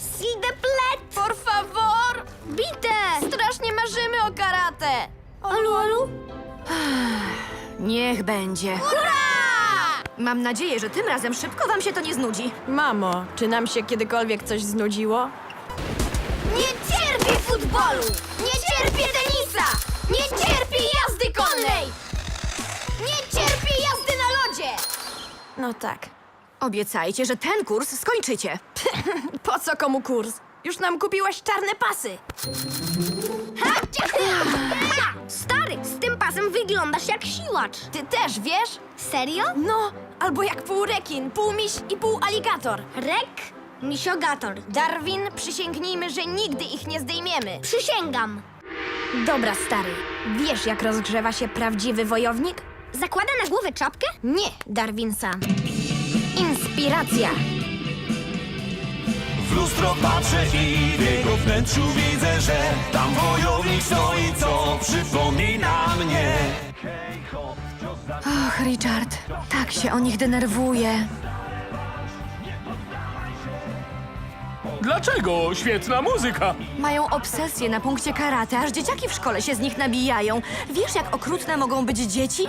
Plaît! Por favor! Bite! Strasznie marzymy o karate! Olu, olu? Niech będzie. Mam nadzieję, że tym razem szybko wam się to nie znudzi. Mamo, czy nam się kiedykolwiek coś znudziło? Nie cierpię futbolu! Nie cierpię tenisa! Nie cierpię jazdy konnej! Nie cierpię jazdy na lodzie! No tak. Obiecajcie, że ten kurs skończycie. Po co komu kurs? Już nam kupiłaś czarne pasy. Stary, z tym pasem wyglądasz jak siłacz. Ty też, wiesz? Serio? No, albo jak pół rekin, pół miś i pół aligator. Rek, misiogator. Darwin, przysięgnijmy, że nigdy ich nie zdejmiemy. Przysięgam. Dobra, stary. Wiesz, jak rozgrzewa się prawdziwy wojownik? Zakłada na głowę czapkę? Nie, Darwin sam. Inspiracja. W lustro patrzę i w jego wnętrzu widzę, że tam wojownik stoi, co przypomina mnie. Och, Richard, tak się o nich denerwuję. Dlaczego? Świetna muzyka. Mają obsesję na punkcie karate, aż dzieciaki w szkole się z nich nabijają. Wiesz, jak okrutne mogą być dzieci?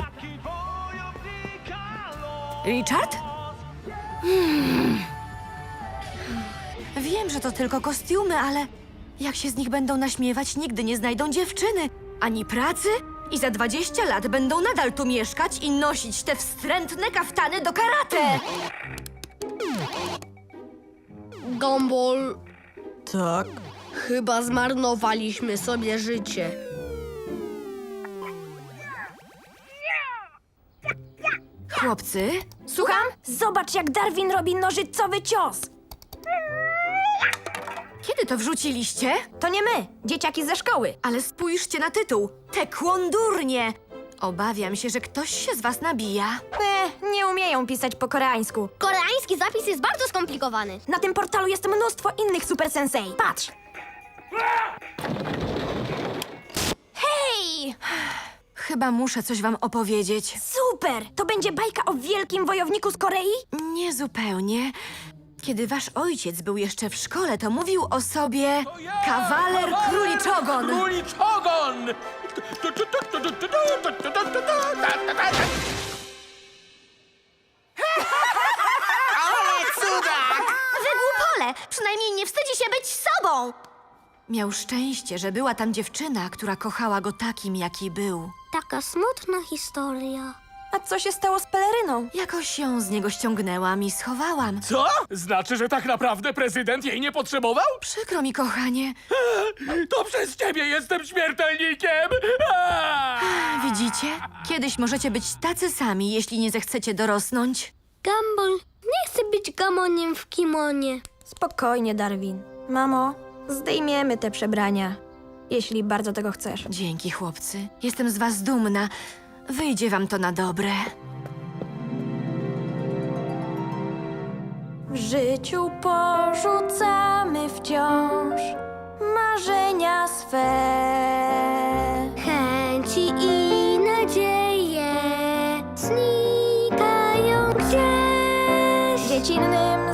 Richard? Hmm. Wiem, że to tylko kostiumy, ale jak się z nich będą naśmiewać, nigdy nie znajdą dziewczyny, ani pracy i za 20 lat będą nadal tu mieszkać i nosić te wstrętne kaftany do karate. Gumball, Tak. chyba zmarnowaliśmy sobie życie. Chłopcy, Słucham? Zobacz, jak Darwin robi nożycowy cios. kiedy to wrzuciliście? To nie my, dzieciaki ze szkoły. Ale spójrzcie na tytuł. Tekwondurnie. Obawiam się, że ktoś się z was nabija. E, nie umieją pisać po koreańsku. Koreański zapis jest bardzo skomplikowany. Na tym portalu jest mnóstwo innych super sensei. Patrz! Hej! Chyba muszę coś wam opowiedzieć. Super! To będzie bajka o wielkim wojowniku z Korei? Nie zupełnie. Kiedy wasz ojciec był jeszcze w szkole, to mówił o sobie kawaler króliczogon. Króliczogon! Wygłupole! Przynajmniej nie wstydzi się być sobą! Miał szczęście, że była tam dziewczyna, która kochała go takim, jaki był. Taka smutna historia. A co się stało z peleryną? Jakoś ją z niego ściągnęłam i schowałam. Co? Znaczy, że tak naprawdę prezydent jej nie potrzebował? Przykro mi, kochanie. To przez ciebie jestem śmiertelnikiem! Widzicie? Kiedyś możecie być tacy sami, jeśli nie zechcecie dorosnąć. Gumball, nie chcę być gamoniem w kimonie. Spokojnie, Darwin. Mamo, zdejmiemy te przebrania, jeśli bardzo tego chcesz. Dzięki, chłopcy. Jestem z was dumna. Wyjdzie wam to na dobre. W życiu porzucamy wciąż marzenia swe. Chęci i nadzieje znikają gdzieś. Dziecinnym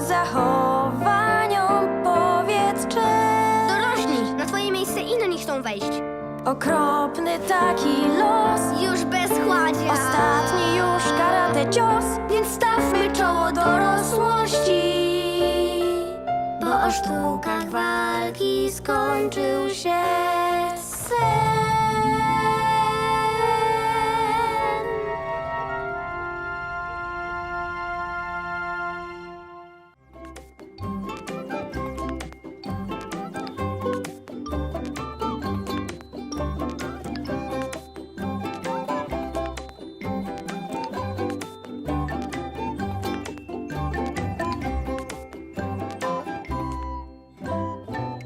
Okropny taki los. Już bez chładzia. Ostatni już karate cios, więc stawmy czoło dorosłości. Bo o sztukach walki skończył się sen.